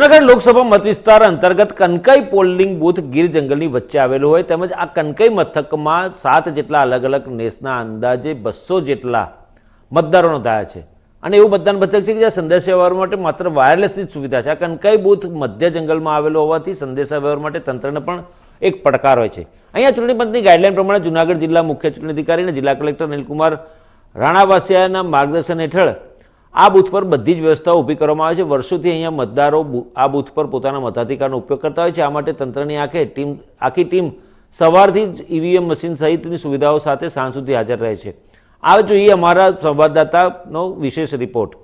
જૂનાગઢ લોકસભા મત વિસ્તાર અંતર્ગત કનકઈ પોલિંગ બૂથ ગીર જંગલની વચ્ચે આવેલું હોય તેમજ આ કનકઈ મથકમાં સાત જેટલા અલગ અલગ નેસના અંદાજે બસો જેટલા મતદારો નોંધાયા છે. અને એવું મતદાન મથક છે કે જ્યાં સંદેશ વ્યવહાર માટે માત્ર વાયરલેસની જ સુવિધા છે. આ કનકઈ બૂથ મધ્ય જંગલમાં આવેલો હોવાથી સંદેશા વ્યવહાર માટે તંત્રને પણ એક પડકાર હોય છે. અહીંયા ચૂંટણી પંચની ગાઈડલાઈન પ્રમાણે જૂનાગઢ જિલ્લા મુખ્ય ચૂંટણી અધિકારી અને જિલ્લા કલેક્ટર અનિલકુમાર રાણાવાસિયાના માર્ગદર્શન હેઠળ આ બૂથ પર બધી જ વ્યવસ્થાઓ ઊભી કરવામાં આવે છે. વર્ષોથી અહીંયા મતદારો આ બૂથ પર પોતાના મતાધિકારનો ઉપયોગ કરતા હોય છે. આ માટે તંત્રની આંખે ટીમ આખી ટીમ સવારથી જ ઈવીએમ મશીન સહિતની સુવિધાઓ સાથે સાંજ સુધી હાજર રહે છે. આ જોઈએ અમારા સંવાદદાતાનો વિશેષ રિપોર્ટ.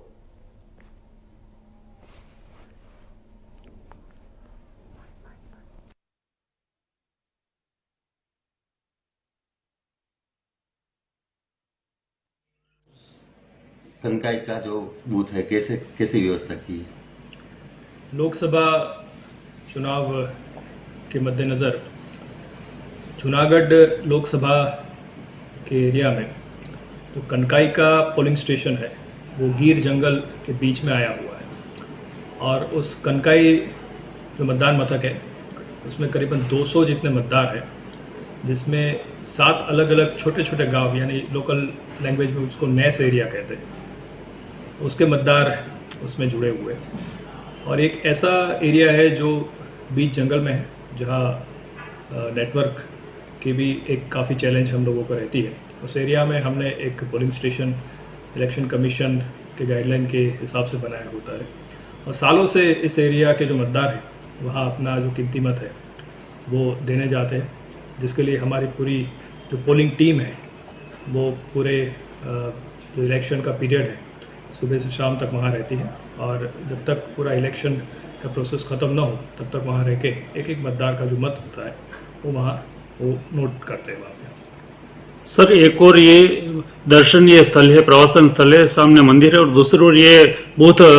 कनकाई का जो बूथ है, कैसे, कैसी व्यवस्था की है? लोकसभा चुनाव के मद्देनज़र जूनागढ़ लोकसभा के एरिया में जो तो कनकाई का पोलिंग स्टेशन है, वो गिर जंगल के बीच में आया हुआ है। और उस कनकाई जो मतदान मथक है, उसमें करीबन 200 जितने मतदार हैं, जिसमें सात अलग अलग छोटे छोटे गाँव, यानी लोकल लैंग्वेज में उसको नैस एरिया कहते हैं। उसके मतदार उसमें जुड़े हुए और एक ऐसा एरिया है जो बीच जंगल में है, जहाँ नेटवर्क की भी एक काफ़ी चैलेंज हम लोगों को रहती है। उस एरिया में हमने एक पोलिंग स्टेशन इलेक्शन कमीशन के गाइडलाइन के हिसाब से बनाया होता है। और सालों से इस एरिया के जो मतदार हैं, वहाँ अपना जो कीमती मत है, वो देने जाते हैं, जिसके लिए हमारी पूरी जो पोलिंग टीम है, वो पूरे जो इलेक्शन का पीरियड है सुबह से शाम तक वहाँ रहती है और जब तक पूरा इलेक्शन का प्रोसेस ख़त्म ना हो तब तक वहाँ रह के एक एक मतदार का जो मत होता है वो वहाँ वो नोट करते हैं वहाँ पे सर एक और ये दर्शनीय स्थल है प्रवासन स्थल है सामने मंदिर है और दूसरी ओर ये बूथ अ,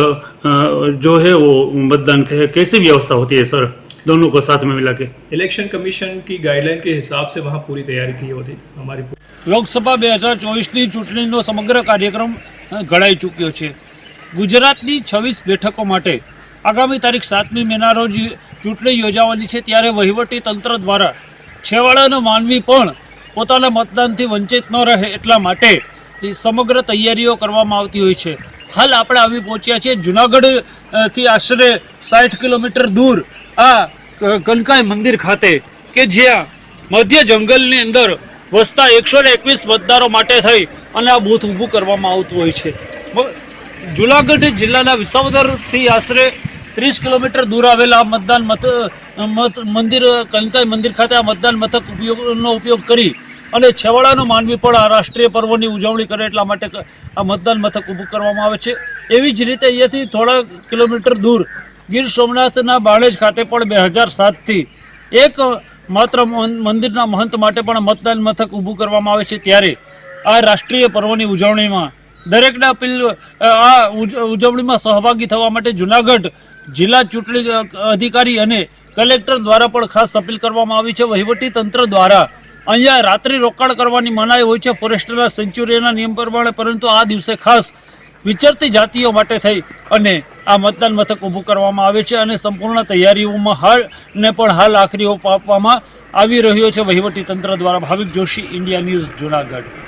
जो है वो मतदान के है कैसी व्यवस्था होती है सर दोनों को साथ में मिला के इलेक्शन कमीशन की गाइडलाइन के हिसाब से वहाँ पूरी तैयारी की होती हमारी લોકસભા બે હજાર ચોવીસની ચૂંટણીનો સમગ્ર કાર્યક્રમ અ, ઘડાઈ ચૂક્યો છે. ગુજરાતની છવ્વીસ બેઠકો માટે આગામી તારીખ સાતમી મેના રોજ ચૂંટણી યોજાવાની છે ત્યારે વહીવટી તંત્ર દ્વારા છેવાડાનો માનવી પણ પોતાના મતદાનથી વંચિત ન રહે એટલા માટે સમગ્ર તૈયારીઓ કરવામાં આવતી હોય છે. હાલ આપણે આવી પહોંચ્યા છીએ જૂનાગઢથી આશરે સાઠ કિલોમીટર દૂર આ કનકાઈ મંદિર ખાતે કે જ્યાં મધ્ય જંગલની અંદર વસતા એકસો ને એકવીસ મતદારો માટે થઈ અને આ બૂથ ઊભું કરવામાં આવતું હોય છે. જુનાગઢ જિલ્લાના વિસાવદરથી આશરે ત્રીસ કિલોમીટર દૂર આવેલા મતદાન મત મંદિર, કંકાઈ મંદિર ખાતે આ મતદાન મથક ઉપયોગનો ઉપયોગ કરી અને છેવાડાનો માનવી પણ આ રાષ્ટ્રીય પર્વની ઉજવણી કરે એટલા માટે આ મતદાન મથક ઊભું કરવામાં આવે છે. એવી જ રીતે અહીંયાથી થોડા કિલોમીટર દૂર ગીર સોમનાથના બાણેજ ખાતે પણ બે હજાર સાતથી એક માત્ર મંદિરના મહંત માટે પણ મતદાન મથક ઊભું કરવામાં આવે છે. ત્યારે આ રાષ્ટ્રીય પર્વની ઉજવણીમાં દરેકના અપીલ આ ઉજવણીમાં સહભાગી થવા માટે જુનાગઢ જિલ્લા ચૂંટણી અધિકારી અને કલેક્ટર દ્વારા પણ ખાસ અપીલ કરવામાં આવી છે. વહીવટી તંત્ર દ્વારા અહીંયા રાત્રિ રોકાણ કરવાની મનાઈ હોય છે. ફોરેસ્ટના સેન્ચુરીના નિયમ પ્રમાણે, પરંતુ આ દિવસે ખાસ વિચરતી જાતિઓ માટે થઈ અને આ મતદાન મથક ઊભું કરવામાં આવે છે અને સંપૂર્ણ તૈયારીઓમાં હાલ ને પણ હાલ આખરી ઓપ આપવામાં આવી રહ્યો છે. વહીવટી તંત્ર દ્વારા, ભાવિક જોશી, ઇન્ડિયા ન્યૂઝ, જુનાગઢ.